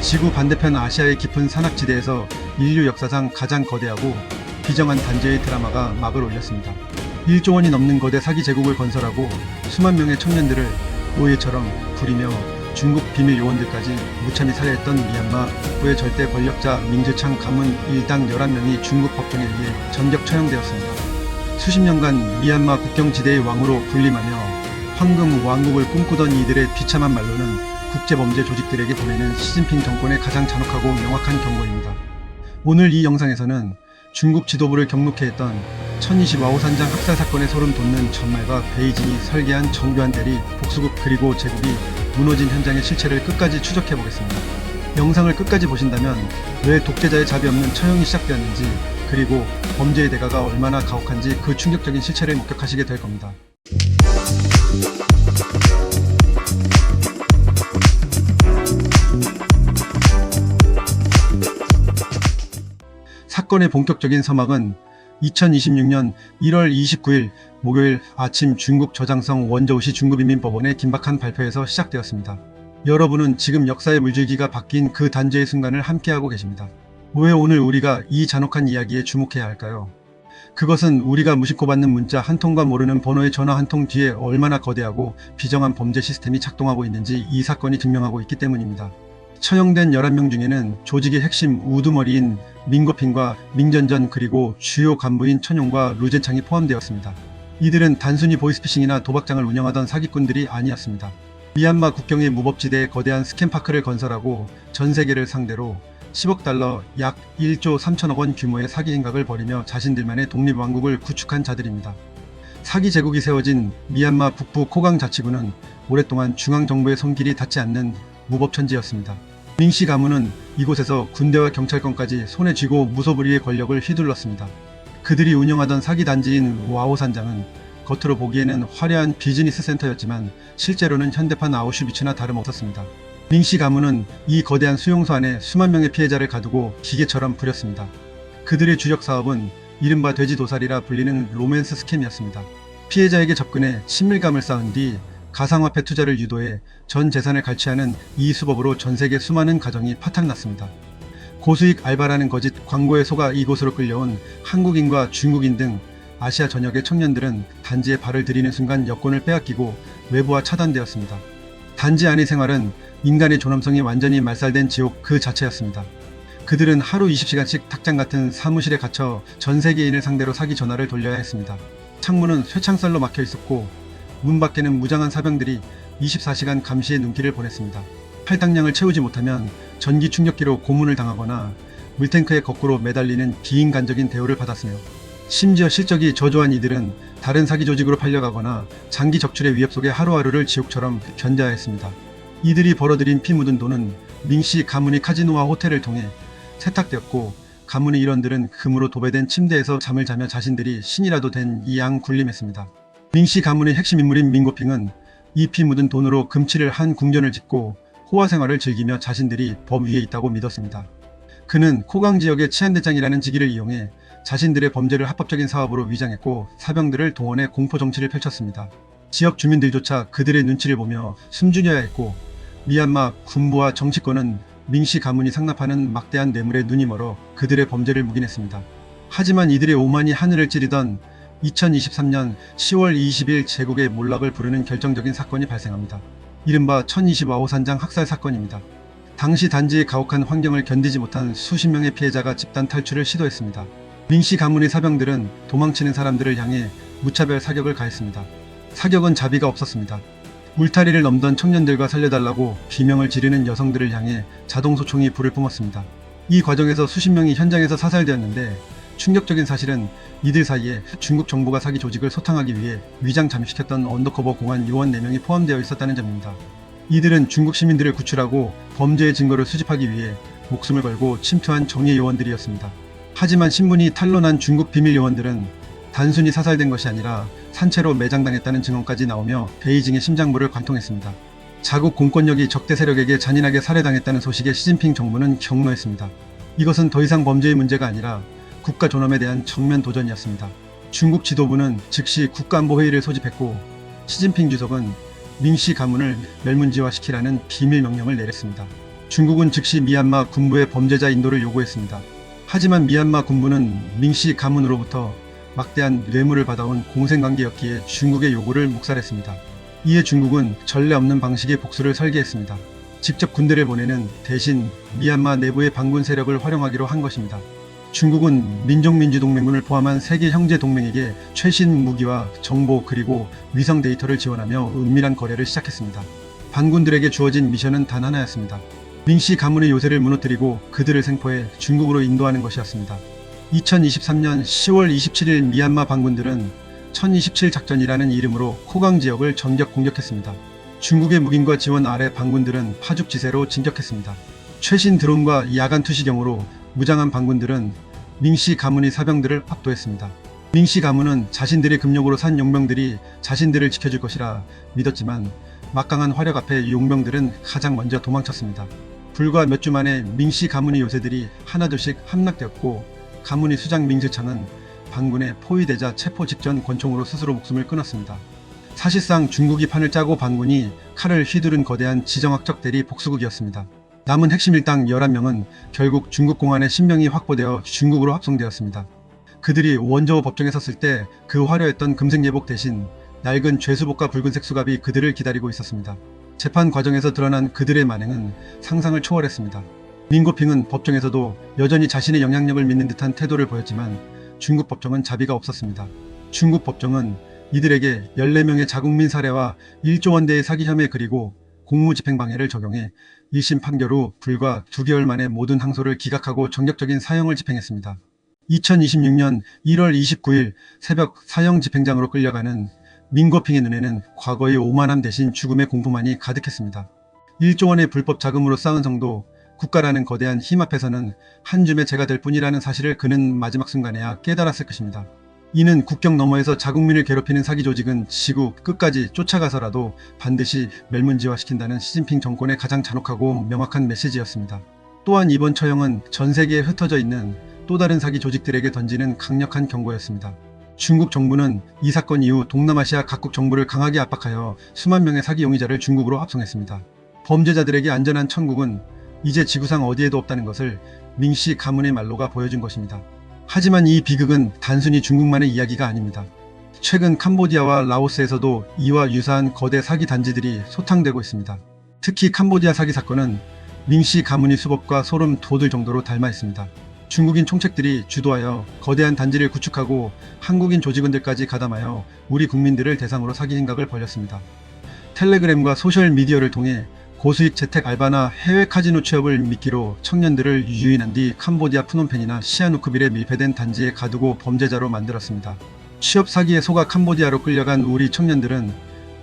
지구 반대편 아시아의 깊은 산악지대에서 인류 역사상 가장 거대하고 비정한 단죄의 드라마가 막을 올렸습니다. 1조 원이 넘는 거대 사기 제국을 건설하고 수만 명의 청년들을 노예처럼 부리며 중국 비밀 요원들까지 무참히 살해했던 미얀마 북부의 절대 권력자 민즈창 가문 일당 11명이 중국 법정에 의해 전격 처형되었습니다. 수십 년간 미얀마 국경지대의 왕으로 군림하며 황금 왕국을 꿈꾸던 이들의 비참한 말로는 국제범죄 조직들에게 보내는 시진핑 정권의 가장 잔혹하고 명확한 경고입니다. 오늘 이 영상에서는 중국 지도부를 경록해 했던 1020 와오산장 학살 사건의 소름 돋는 전말과 베이징이 설계한 정교한 대리, 복수국 그리고 제국이 무너진 현장의 실체를 끝까지 추적해 보겠습니다. 영상을 끝까지 보신다면 왜 독재자의 자비 없는 처형이 시작되었는지 그리고 범죄의 대가가 얼마나 가혹한지 그 충격적인 실체를 목격하시게 될 겁니다. 사건의 본격적인 서막은 2026년 1월 29일 목요일 아침 중국 저장성 원저우시 중국인민법원의 긴박한 발표에서 시작되었습니다. 여러분은 지금 역사의 물줄기가 바뀐 그 단죄의 순간을 함께하고 계십니다. 왜 오늘 우리가 이 잔혹한 이야기에 주목해야 할까요? 그것은 우리가 무심코 받는 문자 한 통과 모르는 번호의 전화 한 통 뒤에 얼마나 거대하고 비정한 범죄 시스템이 작동하고 있는지 이 사건이 증명하고 있기 때문입니다. 처형된 11명 중에는 조직의 핵심 우두머리인 민고핑과 민전전 그리고 주요 간부인 천용과 루젠창이 포함되었습니다. 이들은 단순히 보이스피싱이나 도박장을 운영하던 사기꾼들이 아니었습니다. 미얀마 국경의 무법지대에 거대한 스캠파크를 건설하고 전 세계를 상대로 10억 달러 약 1조 3천억 원 규모의 사기 행각을 벌이며 자신들만의 독립왕국을 구축한 자들입니다. 사기 제국이 세워진 미얀마 북부 코강 자치구는 오랫동안 중앙정부의 손길이 닿지 않는 무법천지였습니다. 밍씨 가문은 이곳에서 군대와 경찰권까지 손에 쥐고 무소불위의 권력을 휘둘렀습니다. 그들이 운영하던 사기 단지인 와오산장은 겉으로 보기에는 화려한 비즈니스 센터였지만 실제로는 현대판 아우슈비츠나 다름없었습니다. 밍씨 가문은 이 거대한 수용소 안에 수만 명의 피해자를 가두고 기계처럼 부렸습니다. 그들의 주력 사업은 이른바 돼지 도살이라 불리는 로맨스 스캠이었습니다. 피해자에게 접근해 친밀감을 쌓은 뒤 가상화폐 투자를 유도해 전 재산을 갈취하는 이 수법으로 전 세계 수많은 가정이 파탄났습니다. 고수익 알바라는 거짓 광고에 속아 이곳으로 끌려온 한국인과 중국인 등 아시아 전역의 청년들은 단지에 발을 들이는 순간 여권을 빼앗기고 외부와 차단되었습니다. 단지 안의 생활은 인간의 존엄성이 완전히 말살된 지옥 그 자체였습니다. 그들은 하루 20시간씩 탁장 같은 사무실에 갇혀 전 세계인을 상대로 사기 전화를 돌려야 했습니다. 창문은 쇠창살로 막혀 있었고 문 밖에는 무장한 사병들이 24시간 감시의 눈길을 보냈습니다. 할당량을 채우지 못하면 전기 충격기로 고문을 당하거나 물탱크에 거꾸로 매달리는 비인간적인 대우를 받았으며 심지어 실적이 저조한 이들은 다른 사기 조직으로 팔려가거나 장기 적출의 위협 속에 하루하루를 지옥처럼 견뎌야 했습니다. 이들이 벌어들인 피 묻은 돈은 밍씨 가문이 카지노와 호텔을 통해 세탁되었고 가문의 일원들은 금으로 도배된 침대에서 잠을 자며 자신들이 신이라도 된 이양 군림했습니다. 밍씨 가문의 핵심 인물인 민고핑은 이피 묻은 돈으로 금치를 한 궁전을 짓고 호화 생활을 즐기며 자신들이 법 위에 있다고 믿었습니다. 그는 코강 지역의 치안대장이라는 직위를 이용해 자신들의 범죄를 합법적인 사업으로 위장했고 사병들을 동원해 공포 정치를 펼쳤습니다. 지역 주민들조차 그들의 눈치를 보며 숨죽여야 했고 미얀마 군부와 정치권은 민씨 가문이 상납하는 막대한 뇌물에 눈이 멀어 그들의 범죄를 묵인했습니다. 하지만 이들의 오만이 하늘을 찌르던 2023년 10월 20일 제국의 몰락을 부르는 결정적인 사건이 발생합니다. 이른바 1025호산장 학살 사건입니다. 당시 단지의 가혹한 환경을 견디지 못한 수십 명의 피해자가 집단 탈출을 시도했습니다. 민씨 가문의 사병들은 도망치는 사람들을 향해 무차별 사격을 가했습니다. 사격은 자비가 없었습니다. 울타리를 넘던 청년들과 살려달라고 비명을 지르는 여성들을 향해 자동소총이 불을 뿜었습니다. 이 과정에서 수십 명이 현장에서 사살되었는데 충격적인 사실은 이들 사이에 중국 정부가 사기 조직을 소탕하기 위해 위장 잠식했던 언더커버 공안 요원 4명이 포함되어 있었다는 점입니다. 이들은 중국 시민들을 구출하고 범죄의 증거를 수집하기 위해 목숨을 걸고 침투한 정예 요원들이었습니다. 하지만 신분이 탄로난 중국 비밀 요원들은 단순히 사살된 것이 아니라 산채로 매장당했다는 증언까지 나오며 베이징의 심장부를 관통했습니다. 자국 공권력이 적대 세력에게 잔인하게 살해당했다는 소식에 시진핑 정부는 경로했습니다. 이것은 더 이상 범죄의 문제가 아니라 국가 존엄에 대한 정면 도전이었습니다. 중국 지도부는 즉시 국가안보회의를 소집했고 시진핑 주석은 민씨 가문을 멸문지화시키라는 비밀 명령을 내렸습니다. 중국은 즉시 미얀마 군부의 범죄자 인도를 요구했습니다. 하지만 미얀마 군부는 민씨 가문으로부터 막대한 뇌물을 받아온 공생관계였기에 중국의 요구를 묵살했습니다. 이에 중국은 전례 없는 방식의 복수를 설계했습니다. 직접 군대를 보내는 대신 미얀마 내부의 반군 세력을 활용하기로 한 것입니다. 중국은 민족민주동맹군을 포함한 세계 형제 동맹에게 최신 무기와 정보 그리고 위성 데이터를 지원하며 은밀한 거래를 시작했습니다. 반군들에게 주어진 미션은 단 하나였습니다. 민씨 가문의 요새를 무너뜨리고 그들을 생포해 중국으로 인도하는 것이었습니다. 2023년 10월 27일 미얀마 반군들은 1027 작전이라는 이름으로 코강 지역을 전격 공격했습니다. 중국의 무기과 지원 아래 반군들은 파죽지세로 진격했습니다. 최신 드론과 야간 투시경으로 무장한 반군들은 민씨 가문의 사병들을 압도했습니다. 민씨 가문은 자신들의 금욕으로 산 용병들이 자신들을 지켜줄 것이라 믿었지만 막강한 화력 앞에 용병들은 가장 먼저 도망쳤습니다. 불과 몇 주 만에 민씨 가문의 요새들이 하나둘씩 함락되었고 가문의 수장 민즈창은 반군에 포위되자 체포 직전 권총으로 스스로 목숨을 끊었습니다. 사실상 중국이 판을 짜고 반군이 칼을 휘두른 거대한 지정학적 대리 복수국이었습니다. 남은 핵심 일당 11명은 결국 중국 공안에 신명이 확보되어 중국으로 합송되었습니다. 그들이 원조 법정에 섰을 때 그 화려했던 금색 예복 대신 낡은 죄수복과 붉은색 수갑이 그들을 기다리고 있었습니다. 재판 과정에서 드러난 그들의 만행은 상상을 초월했습니다. 민고핑은 법정에서도 여전히 자신의 영향력을 믿는 듯한 태도를 보였지만 중국 법정은 자비가 없었습니다. 중국 법정은 이들에게 14명의 자국민 살해와 1조 원대의 사기 혐의 그리고 공무집행방해를 적용해 1심 판결 후 불과 2개월 만에 모든 항소를 기각하고 전격적인 사형을 집행했습니다. 2026년 1월 29일 새벽 사형 집행장으로 끌려가는 민고핑의 눈에는 과거의 오만함 대신 죽음의 공포만이 가득했습니다. 1조 원의 불법 자금으로 쌓은 성도, 국가라는 거대한 힘 앞에서는 한 줌의 재가 될 뿐이라는 사실을 그는 마지막 순간에야 깨달았을 것입니다. 이는 국경 너머에서 자국민을 괴롭히는 사기 조직은 지구 끝까지 쫓아가서라도 반드시 멸문지화시킨다는 시진핑 정권의 가장 잔혹하고 명확한 메시지였습니다. 또한 이번 처형은 전 세계에 흩어져 있는 또 다른 사기 조직들에게 던지는 강력한 경고였습니다. 중국 정부는 이 사건 이후 동남아시아 각국 정부를 강하게 압박하여 수만 명의 사기 용의자를 중국으로 합송했습니다. 범죄자들에게 안전한 천국은 이제 지구상 어디에도 없다는 것을 민씨 가문의 말로가 보여준 것입니다. 하지만 이 비극은 단순히 중국만의 이야기가 아닙니다. 최근 캄보디아와 라오스에서도 이와 유사한 거대 사기 단지들이 소탕되고 있습니다. 특히 캄보디아 사기 사건은 민씨 가문의 수법과 소름 돋을 정도로 닮아 있습니다. 중국인 총책들이 주도하여 거대한 단지를 구축하고 한국인 조직원들까지 가담하여 우리 국민들을 대상으로 사기 행각을 벌였습니다. 텔레그램과 소셜미디어를 통해 고수익 재택 알바나 해외 카지노 취업을 미끼로 청년들을 유인한 뒤 캄보디아 프놈펜이나 시아누크빌에 밀폐된 단지에 가두고 범죄자로 만들었습니다. 취업 사기에 속아 캄보디아로 끌려간 우리 청년들은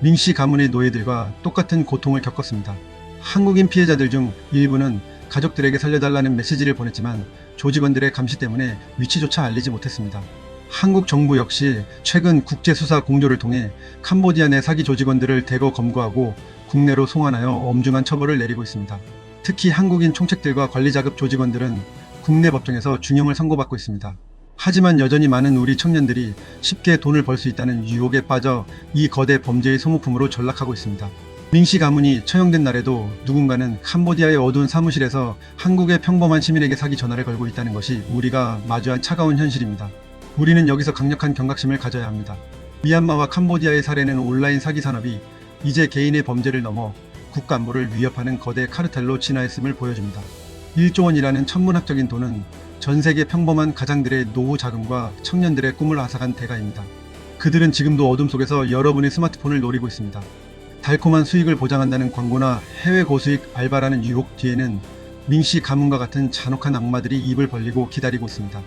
민씨 가문의 노예들과 똑같은 고통을 겪었습니다. 한국인 피해자들 중 일부는 가족들에게 살려달라는 메시지를 보냈지만 조직원들의 감시 때문에 위치조차 알리지 못했습니다. 한국 정부 역시 최근 국제수사 공조를 통해 캄보디아 내 사기 조직원들을 대거 검거하고 국내로 송환하여 엄중한 처벌을 내리고 있습니다. 특히 한국인 총책들과 관리자급 조직원들은 국내 법정에서 중형을 선고받고 있습니다. 하지만 여전히 많은 우리 청년들이 쉽게 돈을 벌 수 있다는 유혹에 빠져 이 거대 범죄의 소모품으로 전락하고 있습니다. 민씨 가문이 처형된 날에도 누군가는 캄보디아의 어두운 사무실에서 한국의 평범한 시민에게 사기 전화를 걸고 있다는 것이 우리가 마주한 차가운 현실입니다. 우리는 여기서 강력한 경각심을 가져야 합니다. 미얀마와 캄보디아의 사례는 온라인 사기 산업이 이제 개인의 범죄를 넘어 국가 안보를 위협하는 거대 카르텔로 진화했음을 보여줍니다. 1조 원이라는 천문학적인 돈은 전 세계 평범한 가장들의 노후 자금과 청년들의 꿈을 앗아간 대가입니다. 그들은 지금도 어둠 속에서 여러분의 스마트폰을 노리고 있습니다. 달콤한 수익을 보장한다는 광고나 해외 고수익 알바라는 유혹 뒤에는 민씨 가문과 같은 잔혹한 악마들이 입을 벌리고 기다리고 있습니다.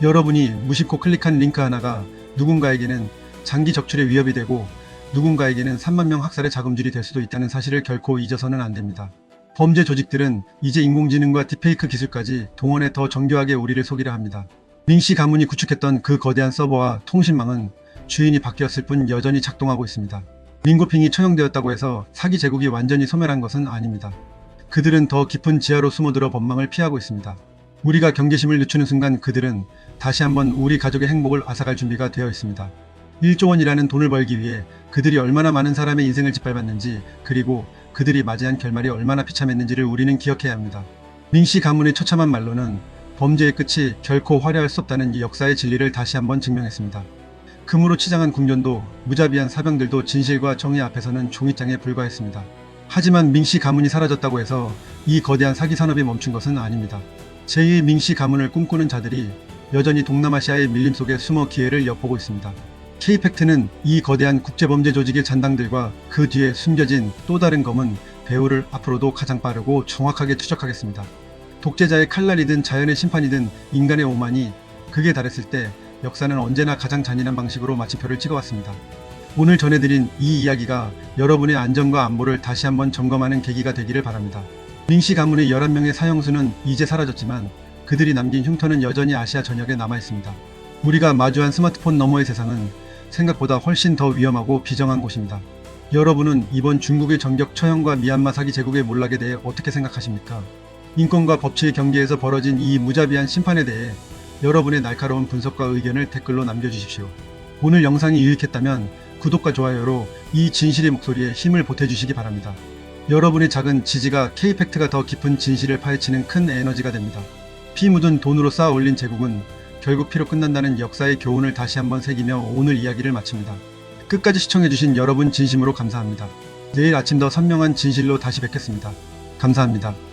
여러분이 무심코 클릭한 링크 하나가 누군가에게는 장기 적출의 위협이 되고 누군가에게는 3만 명 학살의 자금줄이 될 수도 있다는 사실을 결코 잊어서는 안 됩니다. 범죄 조직들은 이제 인공지능과 딥페이크 기술까지 동원해 더 정교하게 우리를 속이려 합니다. 민씨 가문이 구축했던 그 거대한 서버와 통신망은 주인이 바뀌었을 뿐 여전히 작동하고 있습니다. 민고핑이 처형되었다고 해서 사기 제국이 완전히 소멸한 것은 아닙니다. 그들은 더 깊은 지하로 숨어들어 법망을 피하고 있습니다. 우리가 경계심을 늦추는 순간 그들은 다시 한번 우리 가족의 행복을 앗아갈 준비가 되어 있습니다. 1조 원이라는 돈을 벌기 위해 그들이 얼마나 많은 사람의 인생을 짓밟았는지 그리고 그들이 맞이한 결말이 얼마나 비참했는지를 우리는 기억해야 합니다. 밍씨 가문의 처참한 말로는 범죄의 끝이 결코 화려할 수 없다는 이 역사의 진리를 다시 한번 증명했습니다. 금으로 치장한 궁전도 무자비한 사병들도 진실과 정의 앞에서는 종이장에 불과했습니다. 하지만 밍씨 가문이 사라졌다고 해서 이 거대한 사기 산업이 멈춘 것은 아닙니다. 제2의 밍씨 가문을 꿈꾸는 자들이 여전히 동남아시아의 밀림 속에 숨어 기회를 엿보고 있습니다. K팩트는 이 거대한 국제범죄 조직의 잔당들과 그 뒤에 숨겨진 또 다른 검은 배후를 앞으로도 가장 빠르고 정확하게 추적하겠습니다. 독재자의 칼날이든 자연의 심판이든 인간의 오만이 극에 달했을 때 역사는 언제나 가장 잔인한 방식으로 마침표를 찍어왔습니다. 오늘 전해드린 이 이야기가 여러분의 안전과 안보를 다시 한번 점검하는 계기가 되기를 바랍니다. 링씨 가문의 11명의 사형수는 이제 사라졌지만 그들이 남긴 흉터는 여전히 아시아 전역에 남아있습니다. 우리가 마주한 스마트폰 너머의 세상은 생각보다 훨씬 더 위험하고 비정한 곳입니다. 여러분은 이번 중국의 전격 처형과 미얀마 사기 제국의 몰락에 대해 어떻게 생각하십니까? 인권과 법치의 경계에서 벌어진 이 무자비한 심판에 대해 여러분의 날카로운 분석과 의견을 댓글로 남겨주십시오. 오늘 영상이 유익했다면 구독과 좋아요로 이 진실의 목소리에 힘을 보태주시기 바랍니다. 여러분의 작은 지지가 K팩트가 더 깊은 진실을 파헤치는 큰 에너지가 됩니다. 피 묻은 돈으로 쌓아 올린 제국은 결국 피로 끝난다는 역사의 교훈을 다시 한번 새기며 오늘 이야기를 마칩니다. 끝까지 시청해주신 여러분 진심으로 감사합니다. 내일 아침 더 선명한 진실로 다시 뵙겠습니다. 감사합니다.